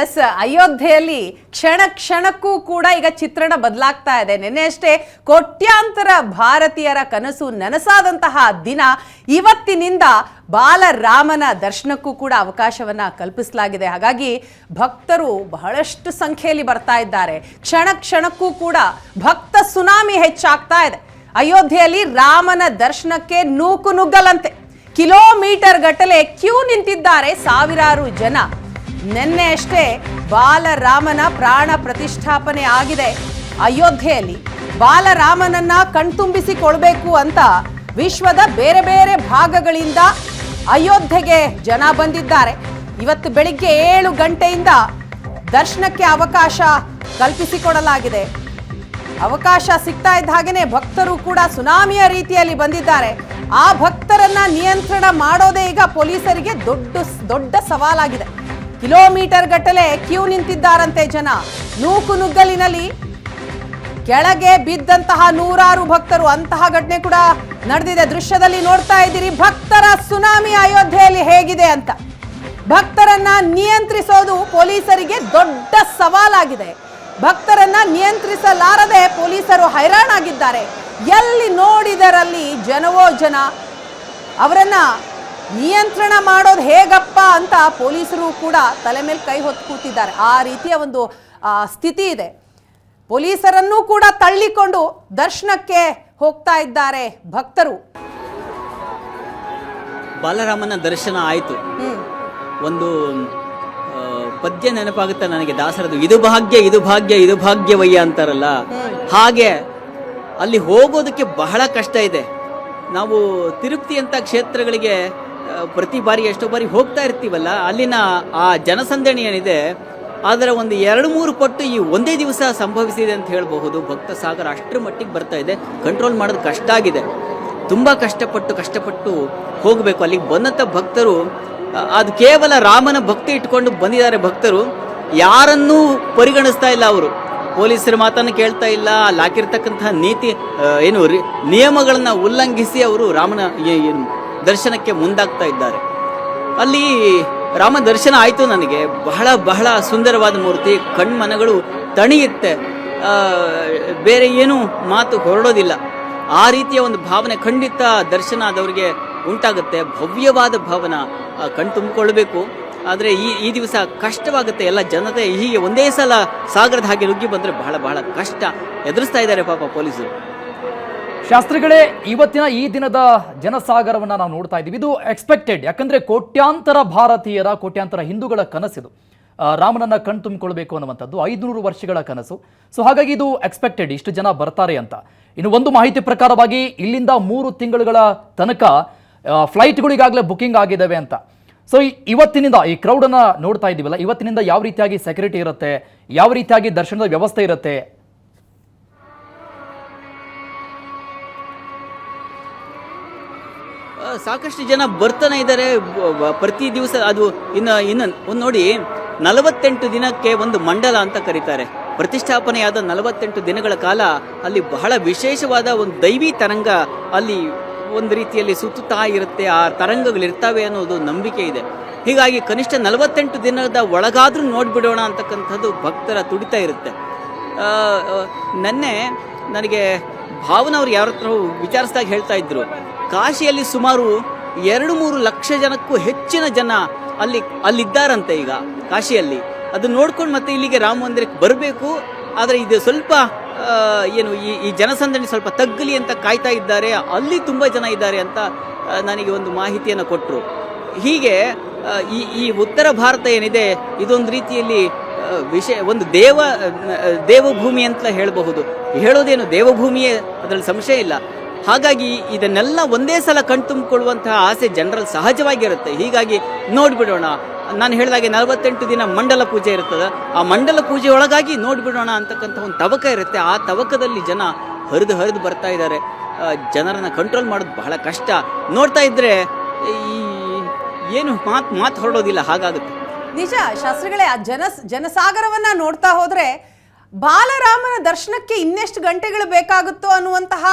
S ಅಯೋಧ್ಯೆಯಲ್ಲಿ ಕ್ಷಣ ಕ್ಷಣಕ್ಕೂ ಕೂಡ ಈಗ ಚಿತ್ರಣ ಬದಲಾಗ್ತಾ ಇದೆ. ನಿನ್ನೆ ಅಷ್ಟೇ ಕೋಟ್ಯಾಂತರ ಭಾರತೀಯರ ಕನಸು ನನಸಾದಂತಹ ದಿನ ಇವತ್ತಿನಿಂದ ಬಾಲರಾಮನ ದರ್ಶನಕ್ಕೂ ಕೂಡ ಅವಕಾಶವನ್ನ ಕಲ್ಪಿಸಲಾಗಿದೆ. ಹಾಗಾಗಿ ಭಕ್ತರು ಬಹಳಷ್ಟು ಸಂಖ್ಯೆಯಲ್ಲಿ ಬರ್ತಾ ಇದ್ದಾರೆ. ಕ್ಷಣ ಕ್ಷಣಕ್ಕೂ ಕೂಡ ಭಕ್ತ ಸುನಾಮಿ ಹೆಚ್ಚಾಗ್ತಾ ಇದೆ. ಅಯೋಧ್ಯೆಯಲ್ಲಿ ರಾಮನ ದರ್ಶನಕ್ಕೆ ನೂಕು ನುಗ್ಗಲಂತೆ. ಕಿಲೋಮೀಟರ್ ಗಟ್ಟಲೆ ಕ್ಯೂ ನಿಂತಿದ್ದಾರೆ ಸಾವಿರಾರು ಜನ. ನಿನ್ನೆ ಅಷ್ಟೇ ಬಾಲರಾಮನ ಪ್ರಾಣ ಪ್ರತಿಷ್ಠಾಪನೆ ಆಗಿದೆ ಅಯೋಧ್ಯೆಯಲ್ಲಿ. ಬಾಲರಾಮನನ್ನ ಕಣ್ತುಂಬಿಸಿಕೊಳ್ಬೇಕು ಅಂತ ವಿಶ್ವದ ಬೇರೆ ಬೇರೆ ಭಾಗಗಳಿಂದ ಅಯೋಧ್ಯೆಗೆ ಜನ ಬಂದಿದ್ದಾರೆ. ಇವತ್ತು ಬೆಳಿಗ್ಗೆ ಏಳು ಗಂಟೆಯಿಂದ ದರ್ಶನಕ್ಕೆ ಅವಕಾಶ ಕಲ್ಪಿಸಿಕೊಡಲಾಗಿದೆ. ಅವಕಾಶ ಸಿಗ್ತಾ ಇದ್ದ ಹಾಗೆಯೇ ಭಕ್ತರು ಕೂಡ ಸುನಾಮಿಯ ರೀತಿಯಲ್ಲಿ ಬಂದಿದ್ದಾರೆ. ಆ ಭಕ್ತರನ್ನ ನಿಯಂತ್ರಣ ಮಾಡೋದೇ ಈಗ ಪೊಲೀಸರಿಗೆ ದೊಡ್ಡ ದೊಡ್ಡ ಸವಾಲಾಗಿದೆ. ಕಿಲೋಮೀಟರ್ ಗಟ್ಟಲೆ ಕ್ಯೂ ನಿಂತಿದ್ದಾರಂತೆ ಜನ. ನೂಕು ನುಗ್ಗಲಿನಲ್ಲಿ ಕೆಳಗೆ ಬಿದ್ದಂತಹ ನೂರಾರು ಭಕ್ತರು, ಅಂತಹ ಘಟನೆ ಕೂಡ ನಡೆದಿದೆ. ದೃಶ್ಯದಲ್ಲಿ ನೋಡ್ತಾ ಇದ್ದೀರಿ, ಭಕ್ತರ ಸುನಾಮಿ ಅಯೋಧ್ಯೆಯಲ್ಲಿ ಹೇಗಿದೆ ಅಂತ. ಭಕ್ತರನ್ನ ನಿಯಂತ್ರಿಸೋದು ಪೊಲೀಸರಿಗೆ ದೊಡ್ಡ ಸವಾಲಾಗಿದೆ. ಭಕ್ತರನ್ನ ನಿಯಂತ್ರಿಸಲಾರದೆ ಪೊಲೀಸರು ಹೈರಾಣಾಗಿದ್ದಾರೆ. ಎಲ್ಲಿ ನೋಡಿದರಲ್ಲಿ ಜನವೋ ಜನ ಅವರನ್ನ ನಿಯಂತ್ರಣ ಮಾಡೋದು ಹೇಗಪ್ಪ ಅಂತ ಪೊಲೀಸರು ಕೂಡ ತಲೆ ಮೇಲೆ ಕೈ ಹೊತ್ತು ಕೂತಿದ್ದಾರೆ. ಆ ರೀತಿಯ ಒಂದು ಆ, ಸ್ಥಿತಿ ಇದೆ. ಪೊಲೀಸರನ್ನೂ ಕೂಡ ತಳ್ಳಿಕೊಂಡು ದರ್ಶನಕ್ಕೆ ಹೋಗ್ತಾ ಇದ್ದಾರೆ ಭಕ್ತರು. ಬಾಲರಾಮನ ದರ್ಶನ ಆಯಿತು. ಒಂದು ಪದ್ಯ ನೆನಪಾಗುತ್ತೆ ನನಗೆ ದಾಸರದು. ಇದು ಭಾಗ್ಯ ಇದು ಭಾಗ್ಯ ಇದು ಭಾಗ್ಯವಯ್ಯ ಅಂತಾರಲ್ಲ. ಹಾಗೆ ಅಲ್ಲಿ ಹೋಗೋದಕ್ಕೆ ಬಹಳ ಕಷ್ಟ ಇದೆ. ನಾವು ತಿರುಪತಿ ಅಂತ ಕ್ಷೇತ್ರಗಳಿಗೆ ಪ್ರತಿ ಬಾರಿ ಎಷ್ಟೋ ಬಾರಿ ಹೋಗ್ತಾ ಇರ್ತೀವಲ್ಲ, ಅಲ್ಲಿನ ಆ ಜನಸಂದಣಿ ಏನಿದೆ, ಅದರ ಒಂದು ಎರಡು ಮೂರು ಪಟ್ಟು ಈ ಒಂದೇ ದಿವಸ ಸಂಭವಿಸಿದೆ ಅಂತ ಹೇಳಬಹುದು. ಭಕ್ತ ಸಾಗರ ಅಷ್ಟರ ಮಟ್ಟಿಗೆ ಬರ್ತಾ ಇದೆ. ಕಂಟ್ರೋಲ್ ಮಾಡೋದು ಕಷ್ಟ ಆಗಿದೆ. ತುಂಬ ಕಷ್ಟಪಟ್ಟು ಕಷ್ಟಪಟ್ಟು ಹೋಗಬೇಕು. ಅಲ್ಲಿಗೆ ಬಂದಂಥ ಭಕ್ತರು ಅದು ಕೇವಲ ರಾಮನ ಭಕ್ತಿ ಇಟ್ಕೊಂಡು ಬಂದಿದ್ದಾರೆ ಭಕ್ತರು. ಯಾರನ್ನೂ ಪರಿಗಣಿಸ್ತಾ ಇಲ್ಲ ಅವರು. ಪೊಲೀಸರ ಮಾತನ್ನು ಕೇಳ್ತಾ ಇಲ್ಲ ಅಲ್ಲಿ ಹಾಕಿರ್ತಕ್ಕಂತಹ ನೀತಿ ಏನು ನಿಯಮಗಳನ್ನು ಉಲ್ಲಂಘಿಸಿ ಅವರು ರಾಮನ ಏನು ದರ್ಶನಕ್ಕೆ ಮುಂದಾಗ್ತಾ ಇದ್ದಾರೆ. ಅಲ್ಲಿ ರಾಮ ದರ್ಶನ ಆಯಿತು ನನಗೆ. ಬಹಳ ಬಹಳ ಸುಂದರವಾದ ಮೂರ್ತಿ ಕಣ್ಮನಗಳು ತಣಿಯುತ್ತೆ. ಬೇರೆ ಏನು ಮಾತು ಹೊರಡೋದಿಲ್ಲ. ಆ ರೀತಿಯ ಒಂದು ಭಾವನೆ ಖಂಡಿತ ದರ್ಶನ ಆದವರಿಗೆ ಉಂಟಾಗುತ್ತೆ. ಭವ್ಯವಾದ ಭಾವನ ಆ, ಕಣ್ ತುಂಬಿಕೊಳ್ಬೇಕು ಆದರೆ ಈ ಈ ದಿವಸ ಕಷ್ಟವಾಗುತ್ತೆ. ಎಲ್ಲ ಜನತೆ ಹೀಗೆ ಒಂದೇ ಸಲ ಸಾಗರದ ಹಾಗೆ ನುಗ್ಗಿ ಬಂದರೆ ಬಹಳ ಬಹಳ ಕಷ್ಟ. ಎದುರಿಸ್ತಾ ಇದ್ದಾರೆ ಪಾಪ ಪೊಲೀಸರು. ಶಾಸ್ತ್ರಿಗಳೇ, ಇವತ್ತಿನ ಈ ದಿನದ ಜನಸಾಗರವನ್ನು ನಾವು ನೋಡ್ತಾ ಇದ್ದೀವಿ. ಇದು ಎಕ್ಸ್ಪೆಕ್ಟೆಡ್ ಯಾಕಂದರೆ ಕೋಟ್ಯಾಂತರ ಭಾರತೀಯರ, ಕೋಟ್ಯಾಂತರ ಹಿಂದೂಗಳ ಕನಸಿದು. ರಾಮನನ್ನ ಕಣ್ ತುಂಬಿಕೊಳ್ಬೇಕು ಅನ್ನುವಂಥದ್ದು, ಐದುನೂರು ವರ್ಷಗಳ ಕನಸು. ಸೊ ಹಾಗಾಗಿ ಇದು ಎಕ್ಸ್ಪೆಕ್ಟೆಡ್ ಇಷ್ಟು ಜನ ಬರ್ತಾರೆ ಅಂತ. ಇನ್ನು ಒಂದು ಮಾಹಿತಿ ಪ್ರಕಾರವಾಗಿ, ಇಲ್ಲಿಂದ ಮೂರು ತಿಂಗಳುಗಳ ತನಕ ಫ್ಲೈಟ್ಗಳಿಗಾಗಲೇ ಬುಕಿಂಗ್ ಆಗಿದ್ದಾವೆ ಅಂತ. ಸೊ ಇವತ್ತಿನಿಂದ, ಈ ಕ್ರೌಡನ್ನು ನೋಡ್ತಾ ಇದ್ದೀವಲ್ಲ, ಇವತ್ತಿನಿಂದ ಯಾವ ರೀತಿಯಾಗಿ ಸೆಕ್ಯೂರಿಟಿ ಇರುತ್ತೆ, ಯಾವ ರೀತಿಯಾಗಿ ದರ್ಶನದ ವ್ಯವಸ್ಥೆ ಇರುತ್ತೆ ಸಾಕಷ್ಟು ಜನ ಬರ್ತಾನೆ ಇದ್ದಾರೆ ಪ್ರತಿ ದಿವಸ ಅದು ಇನ್ನು ಇನ್ನು, ಒಂದು ನೋಡಿ, ನಲವತ್ತೆಂಟು ದಿನಕ್ಕೆ ಒಂದು ಮಂಡಲ ಅಂತ ಕರೀತಾರೆ. ಪ್ರತಿಷ್ಠಾಪನೆಯಾದ ನಲವತ್ತೆಂಟು ದಿನಗಳ ಕಾಲ ಅಲ್ಲಿ ಬಹಳ ವಿಶೇಷವಾದ ಒಂದು ದೈವಿ ತರಂಗ ಅಲ್ಲಿ ಒಂದು ರೀತಿಯಲ್ಲಿ ಸುತ್ತುತ್ತಾ ಇರುತ್ತೆ, ಆ ತರಂಗಗಳಿರ್ತವೆ ಅನ್ನೋದು ನಂಬಿಕೆ ಇದೆ. ಹೀಗಾಗಿ ಕನಿಷ್ಠ ನಲವತ್ತೆಂಟು ದಿನದ ಒಳಗಾದರೂ ನೋಡಿಬಿಡೋಣ ಅಂತಕ್ಕಂಥದ್ದು ಭಕ್ತರ ತುಡಿತ ಇರುತ್ತೆ. ನೆನ್ನೆ ನನಗೆ ಭಾವನ ಅವ್ರು ಯಾರ ವಿಚಾರಿಸಿದಾಗ ಹೇಳ್ತಾ ಇದ್ರು. ಕಾಶಿಯಲ್ಲಿ ಸುಮಾರು ಎರಡು ಮೂರು ಲಕ್ಷ ಜನಕ್ಕೂ ಹೆಚ್ಚಿನ ಜನ ಅಲ್ಲಿ ಅಲ್ಲಿದ್ದಾರಂತೆ ಈಗ ಕಾಶಿಯಲ್ಲಿ. ಅದು ನೋಡ್ಕೊಂಡು ಮತ್ತೆ ಇಲ್ಲಿಗೆ ರಾಮ ಮಂದಿರಕ್ಕೆ ಬರಬೇಕು. ಆದರೆ ಇದು ಸ್ವಲ್ಪ ಏನು ಈ ಈ ಜನಸಂದಣಿ ಸ್ವಲ್ಪ ತಗ್ಗಲಿ ಅಂತ ಕಾಯ್ತಾ ಇದ್ದಾರೆ. ಅಲ್ಲಿ ತುಂಬ ಜನ ಇದ್ದಾರೆ ಅಂತ ನನಗೆ ಒಂದು ಮಾಹಿತಿಯನ್ನು ಕೊಟ್ಟರು ಹೀಗೆ ಈ ಈ ಉತ್ತರ ಭಾರತ ಏನಿದೆ, ಇದೊಂದು ರೀತಿಯಲ್ಲಿ ವಿಷಯ, ಒಂದು ದೇವ ದೇವಭೂಮಿ ಅಂತ ಹೇಳಬಹುದು. ಹೇಳೋದೇನು ದೇವಭೂಮಿಯೇ ಅದರಲ್ಲಿ ಸಂಶಯ ಇಲ್ಲ. ಹಾಗಾಗಿ ಇದನ್ನೆಲ್ಲ ಒಂದೇ ಸಲ ಕಣ್ತುಂಬಿಕೊಳ್ಳುವಂತಹ ಆಸೆ ಜನರಲ್ಲಿ ಸಹಜವಾಗಿರುತ್ತೆ. ಹೀಗಾಗಿ ನೋಡಿಬಿಡೋಣ. ನಾನು ಹೇಳಿದಾಗೆ ನಲವತ್ತೆಂಟು ದಿನ ಮಂಡಲ ಪೂಜೆ ಇರ್ತದೆ. ಆ ಮಂಡಲ ಪೂಜೆ ಒಳಗಾಗಿ ನೋಡಿಬಿಡೋಣ ಅಂತಕ್ಕಂಥ ಒಂದು ತವಕ ಇರುತ್ತೆ. ಆ ತವಕದಲ್ಲಿ ಜನ ಹರಿದು ಹರಿದು ಬರ್ತಾ ಇದ್ದಾರೆ. ಜನರನ್ನು ಕಂಟ್ರೋಲ್ ಮಾಡೋದು ಬಹಳ ಕಷ್ಟ. ನೋಡ್ತಾ ಇದ್ರೆ ಈ ಏನು ಮಾತು ಮಾತು ಹೊರಡೋದಿಲ್ಲ. ಹಾಗಾಗುತ್ತೆ. ನಿಜ, ಶಾಸ್ತ್ರಿಗಳೇ, ಆ ಜನ ಜನಸಾಗರವನ್ನ ನೋಡ್ತಾ ಹೋದ್ರೆ ಬಾಲರಾಮನ ದರ್ಶನಕ್ಕೆ ಇನ್ನೆಷ್ಟು ಗಂಟೆಗಳು ಬೇಕಾಗುತ್ತೋ ಅನ್ನುವಂತಹ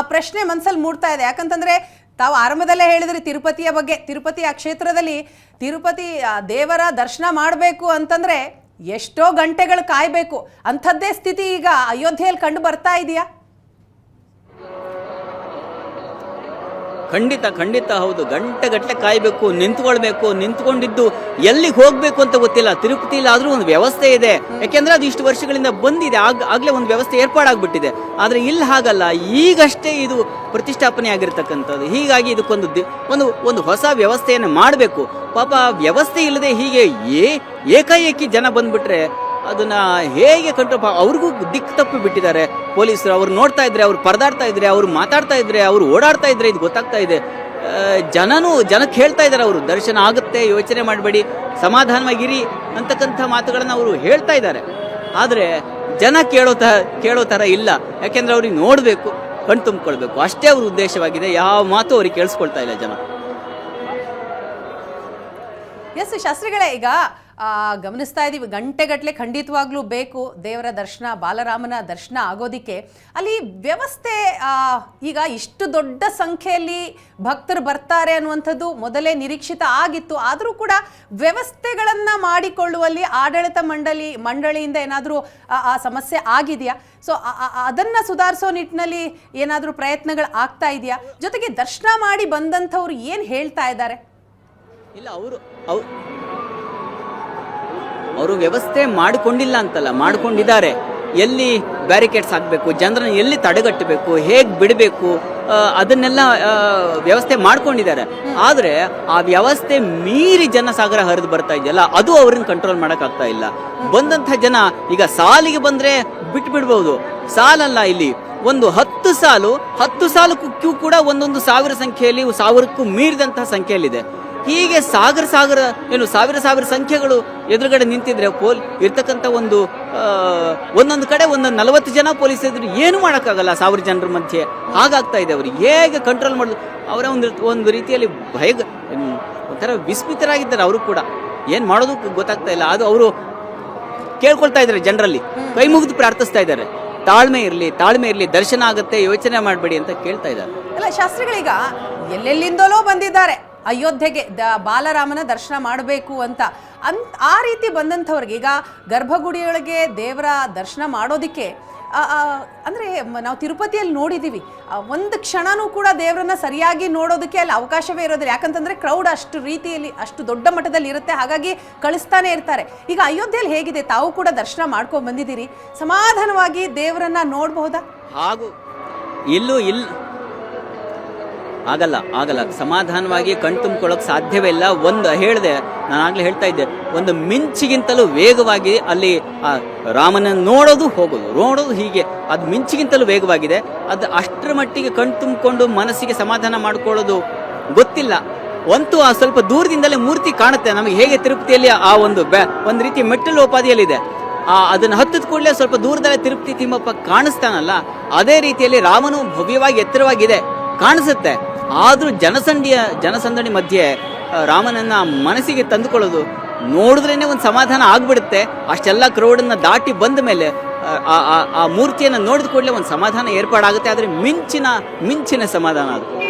ಪ್ರಶ್ನೆ ಮನಸ್ಸಲ್ಲಿ ಮೂಡ್ತಾ ಇದೆ. ಯಾಕಂತಂದ್ರೆ ತಾವು ಆರಂಭದಲ್ಲೇ ಹೇಳಿದ್ರಿ ತಿರುಪತಿಯ ಬಗ್ಗೆ. ತಿರುಪತಿ ಆ ಕ್ಷೇತ್ರದಲ್ಲಿ ತಿರುಪತಿ ದೇವರ ದರ್ಶನ ಮಾಡಬೇಕು ಅಂತಂದ್ರೆ ಎಷ್ಟೋ ಗಂಟೆಗಳು ಕಾಯಬೇಕು. ಅಂಥದ್ದೇ ಸ್ಥಿತಿ ಈಗ ಅಯೋಧ್ಯೆಯಲ್ಲಿ ಕಂಡು ಬರ್ತಾ ಇದೆಯಾ? ಖಂಡಿತ ಖಂಡಿತ ಹೌದು. ಗಂಟೆ ಗಟ್ಟಲೆ ಕಾಯಬೇಕು, ನಿಂತ್ಕೊಳ್ಬೇಕು, ನಿಂತ್ಕೊಂಡಿದ್ದು ಎಲ್ಲಿಗೆ ಹೋಗ್ಬೇಕು ಅಂತ ಗೊತ್ತಿಲ್ಲ. ತಿರುಪತಿಲಿ ಆದರೂ ಒಂದು ವ್ಯವಸ್ಥೆ ಇದೆ. ಯಾಕೆಂದ್ರೆ ಅದು ಇಷ್ಟು ವರ್ಷಗಳಿಂದ ಬಂದಿದೆ. ಆಗ, ಆಗ್ಲೇ ಒಂದು ವ್ಯವಸ್ಥೆ ಏರ್ಪಾಡಾಗ್ಬಿಟ್ಟಿದೆ. ಆದರೆ ಇಲ್ಲಿ ಹಾಗಲ್ಲ. ಈಗಷ್ಟೇ ಇದು ಪ್ರತಿಷ್ಠಾಪನೆ ಆಗಿರ್ತಕ್ಕಂಥದ್ದು ಹೀಗಾಗಿ ಇದಕ್ಕೊಂದು ಒಂದು ಒಂದು ಹೊಸ ವ್ಯವಸ್ಥೆಯನ್ನು ಮಾಡಬೇಕು. ಪಾಪ ವ್ಯವಸ್ಥೆ ಇಲ್ಲದೆ ಹೀಗೆ ಏ, ಏಕಾಏಕಿ ಜನ ಬಂದ್ಬಿಟ್ರೆ ಅದನ್ನ ಹೇಗೆ ಕಂಟ್ರೋಲ್ ಅವ್ರಿಗೂ ದಿಕ್ಕು ತಪ್ಪಿ ಬಿಟ್ಟಿದ್ದಾರೆ. ಪೊಲೀಸರು ಅವ್ರು ನೋಡ್ತಾ ಇದ್ರೆ, ಅವ್ರು ಪರದಾಡ್ತಾ ಇದ್ರೆ, ಅವ್ರು ಮಾತಾಡ್ತಾ ಇದ್ರೆ, ಅವ್ರು ಓಡಾಡ್ತಾ ಇದ್ರೆ ಇದು ಗೊತ್ತಾಗ್ತಾ ಇದೆ. ಜನನು, ಜನಕ್ಕೆ ಹೇಳ್ತಾ ಇದ್ದಾರೆ ಅವರು. ದರ್ಶನ ಆಗುತ್ತೆ, ಯೋಚನೆ ಮಾಡಬೇಡಿ, ಸಮಾಧಾನವಾಗಿರಿ ಅಂತಕ್ಕಂಥ ಮಾತುಗಳನ್ನು ಅವರು ಹೇಳ್ತಾ ಇದ್ದಾರೆ. ಆದರೆ ಜನ ಕೇಳೋ ತ, ಕೇಳೋ ಥರ ಇಲ್ಲ. ಯಾಕೆಂದರೆ ಅವ್ರಿಗೆ ನೋಡಬೇಕು ಕಣ್ ತುಂಬಿಕೊಳ್ಬೇಕು. ಅಷ್ಟೇ ಅವ್ರ ಉದ್ದೇಶವಾಗಿದೆ. ಯಾವ ಮಾತು ಅವ್ರಿಗೆ ಕೇಳಿಸ್ಕೊಳ್ತಾ ಇಲ್ಲ ಜನ. ಎಸ್ ಶಾಸ್ತ್ರಿಗಳೇ, ಈಗ ಗಮನಿಸ್ತಾ ಇದ್ದೀವಿ ಗಂಟೆಗಟ್ಟಲೆ ಖಂಡಿತವಾಗ್ಲೂ ಬೇಕು. ದೇವರ ದರ್ಶನ, ಬಾಲರಾಮನ ದರ್ಶನ ಆಗೋದಿಕ್ಕೆ. ಅಲ್ಲಿ ವ್ಯವಸ್ಥೆ ಈಗ ಇಷ್ಟು ದೊಡ್ಡ ಸಂಖ್ಯೆಯಲ್ಲಿ ಭಕ್ತರು ಬರ್ತಾರೆ ಅನ್ನುವಂಥದ್ದು ಮೊದಲೇ ನಿರೀಕ್ಷಿತ ಆಗಿತ್ತು. ಆದರೂ ಕೂಡ ವ್ಯವಸ್ಥೆಗಳನ್ನು ಮಾಡಿಕೊಳ್ಳುವಲ್ಲಿ ಆಡಳಿತ ಮಂಡಳಿ, ಮಂಡಳಿಯಿಂದ ಏನಾದರೂ, ಆ ಸಮಸ್ಯೆ ಆಗಿದೆಯಾ? ಸೊ ಅದನ್ನು ಸುಧಾರಿಸೋ ನಿಟ್ಟಿನಲ್ಲಿ ಏನಾದರೂ ಪ್ರಯತ್ನಗಳು ಆಗ್ತಾ ಇದೆಯಾ? ಜೊತೆಗೆ ದರ್ಶನ ಮಾಡಿ ಬಂದಂಥವ್ರು ಏನು ಹೇಳ್ತಾ ಇದ್ದಾರೆ? ಇಲ್ಲ, ಅವರು ಅವರು ವ್ಯವಸ್ಥೆ ಮಾಡಿಕೊಂಡಿಲ್ಲ ಅಂತಲ್ಲ, ಮಾಡಿಕೊಂಡಿದ್ದಾರೆ. ಎಲ್ಲಿ ಬ್ಯಾರಿಕೇಡ್ಸ್ ಹಾಕಬೇಕು, ಜನರನ್ನು ಎಲ್ಲಿ ತಡೆಗಟ್ಟಬೇಕು, ಹೇಗೆ ಬಿಡಬೇಕು ಅದನ್ನೆಲ್ಲ ವ್ಯವಸ್ಥೆ ಮಾಡ್ಕೊಂಡಿದ್ದಾರೆ. ಆದರೆ ಆ ವ್ಯವಸ್ಥೆ ಮೀರಿ ಜನಸಾಗರ ಹರಿದು ಬರ್ತಾ ಇದೆಯಲ್ಲ, ಅದು ಅವ್ರನ್ನ ಕಂಟ್ರೋಲ್ ಮಾಡೋಕ್ಕಾಗ್ತಾ ಇಲ್ಲ. ಬಂದಂಥ ಜನ ಈಗ ಸಾಲಿಗೆ ಬಂದರೆ ಬಿಟ್ಟು ಬಿಡ್ಬೋದು ಸಾಲಲ್ಲ ಇಲ್ಲಿ, ಒಂದು ಹತ್ತು ಸಾಲು, ಹತ್ತು ಸಾಲಕ್ಕೂ ಕ್ಯೂ ಕೂಡ ಒಂದೊಂದು ಸಾವಿರ ಸಂಖ್ಯೆಯಲ್ಲಿ, ಸಾವಿರಕ್ಕೂ ಮೀರಿದಂತಹ ಸಂಖ್ಯೆಯಲ್ಲಿದೆ. ಹೀಗೆ ಸಾಗರ ಸಾಗರ, ಏನು ಸಾವಿರ ಸಾವಿರ ಸಂಖ್ಯೆಗಳು ಎದುರುಗಡೆ ನಿಂತಿದ್ರೆ ಪೋಲ್ ಇರ್ತಕ್ಕಂಥ ಒಂದು ಒಂದೊಂದು ಕಡೆ ಒಂದೊಂದು ನಲವತ್ತು ಜನ ಪೊಲೀಸ್ ಇದ್ರು ಏನು ಮಾಡೋಕ್ಕಾಗಲ್ಲ ಸಾವಿರ ಜನರ ಮಧ್ಯೆ. ಹಾಗಾಗ್ತಾ ಇದೆ ಅವರು. ಹೇಗೆ ಕಂಟ್ರೋಲ್ ಮಾಡೋದು ಅವರ ಒಂದು ಒಂದು ರೀತಿಯಲ್ಲಿ ಭಯ ಒಂಥರ ವಿಸ್ಮಿತರಾಗಿದ್ದಾರೆ ಅವರು ಕೂಡ. ಏನು ಮಾಡೋದು ಗೊತ್ತಾಗ್ತಾ ಇಲ್ಲ. ಅದು ಅವರು ಕೇಳ್ಕೊಳ್ತಾ ಇದ್ದಾರೆ ಜನರಲ್ಲಿ. ಕೈ ಮುಗಿದು ಪ್ರಾರ್ಥಿಸ್ತಾ ಇದ್ದಾರೆ. ತಾಳ್ಮೆ ಇರಲಿ ತಾಳ್ಮೆ ಇರಲಿ, ದರ್ಶನ ಆಗುತ್ತೆ, ಯೋಚನೆ ಮಾಡಬೇಡಿ ಅಂತ ಕೇಳ್ತಾ ಇದ್ದಾರೆ. ಅಲ್ಲ, ಶಾಸ್ತ್ರಿಗಳೀಗ ಎಲ್ಲೆಲ್ಲಿಂದಲೋ ಬಂದಿದ್ದಾರೆ. ಅಯೋಧ್ಯೆಗೆ ದ ಬಾಲರಾಮನ ದರ್ಶನ ಮಾಡಬೇಕು ಅಂತ. ಅನ್ ಆ ರೀತಿ ಬಂದಂಥವ್ರಿಗೆ ಈಗ ಗರ್ಭಗುಡಿಯೊಳಗೆ ದೇವರ ದರ್ಶನ ಮಾಡೋದಕ್ಕೆ ಅಂದ್ರೆ ನಾವು ತಿರುಪತಿಯಲ್ಲಿ ನೋಡಿದ್ದೀವಿ ಒಂದು ಕ್ಷಣನೂ ಕೂಡ ದೇವರನ್ನ ಸರಿಯಾಗಿ ನೋಡೋದಕ್ಕೆ ಅಲ್ಲಿ ಅವಕಾಶವೇ ಇರೋದಿಲ್ಲ. ಯಾಕಂತಂದರೆ ಕ್ರೌಡ್ ಅಷ್ಟು ರೀತಿಯಲ್ಲಿ, ಅಷ್ಟು ದೊಡ್ಡ ಮಟ್ಟದಲ್ಲಿ ಇರುತ್ತೆ. ಹಾಗಾಗಿ ಕಳಿಸ್ತಾನೆ ಇರ್ತಾರೆ. ಈಗ ಅಯೋಧ್ಯೆಯಲ್ಲಿ ಹೇಗಿದೆ? ತಾವು ಕೂಡ ದರ್ಶನ ಮಾಡ್ಕೊಂಡು ಬಂದಿದ್ದೀರಿ. ಸಮಾಧಾನವಾಗಿ ದೇವರನ್ನ ನೋಡಬಹುದಾ ಹಾಗೂ ಇಲ್ಲೂ ಇಲ್ಲ ಆಗಲ್ಲ ಆಗಲ್ಲ. ಸಮಾಧಾನವಾಗಿ ಕಣ್ ತುಂಬಿಕೊಳ್ಳೋಕೆ ಸಾಧ್ಯವೇ ಇಲ್ಲ. ಒಂದು, ಹೇಳಿದೆ, ನಾನು ಆಗಲೇ ಹೇಳ್ತಾ ಇದ್ದೆ, ಒಂದು ಮಿಂಚಿಗಿಂತಲೂ ವೇಗವಾಗಿ ಅಲ್ಲಿ, ಆ ರಾಮನ ನೋಡೋದು ಹೋಗೋದು, ನೋಡೋದು ಹೀಗೆ. ಅದು ಮಿಂಚಿಗಿಂತಲೂ ವೇಗವಾಗಿದೆ. ಅದು ಅಷ್ಟರ ಮಟ್ಟಿಗೆ ಕಣ್ ತುಂಬಿಕೊಂಡು ಮನಸ್ಸಿಗೆ ಸಮಾಧಾನ ಮಾಡಿಕೊಳ್ಳೋದು ಗೊತ್ತಿಲ್ಲ. ಅಂತೂ ಆ ಸ್ವಲ್ಪ ದೂರದಿಂದಲೇ ಮೂರ್ತಿ ಕಾಣುತ್ತೆ. ನಮಗೆ ಹೇಗೆ ತಿರುಪತಿಯಲ್ಲಿ ಆ ಒಂದು ಒಂದು ರೀತಿ ಮೆಟ್ಟಲು ಉಪಾಧಿಯಲ್ಲಿದೆ ಆ, ಅದನ್ನು ಹತ್ತಿದ ಕೂಡಲೇ ಸ್ವಲ್ಪ ದೂರದಲ್ಲೇ ತಿರುಪತಿ ತಿಮ್ಮಪ್ಪ ಕಾಣಿಸ್ತಾನಲ್ಲ, ಅದೇ ರೀತಿಯಲ್ಲಿ ರಾಮನು ಭವ್ಯವಾಗಿ ಎತ್ತರವಾಗಿದೆ. ಕಾಣಿಸುತ್ತೆ. ಆದ್ರೂ ಜನಸಂಡಿಯ ಜನಸಂದಣಿ ಮಧ್ಯೆ ರಾಮನನ್ನು ಮನಸ್ಸಿಗೆ ತಂದುಕೊಳ್ಳೋದು ನೋಡಿದ್ರೇ ಒಂದು ಸಮಾಧಾನ ಆಗಿಬಿಡುತ್ತೆ. ಅಷ್ಟೆಲ್ಲ ಕ್ರೌಡನ್ನು ದಾಟಿ ಬಂದ ಮೇಲೆ ಆ, ಮೂರ್ತಿಯನ್ನು ನೋಡಿದ ಕೂಡಲೇ ಒಂದು ಸಮಾಧಾನ ಏರ್ಪಾಡಾಗುತ್ತೆ. ಆದರೆ ಮಿಂಚಿನ ಮಿಂಚಿನ ಸಮಾಧಾನ ಅದು.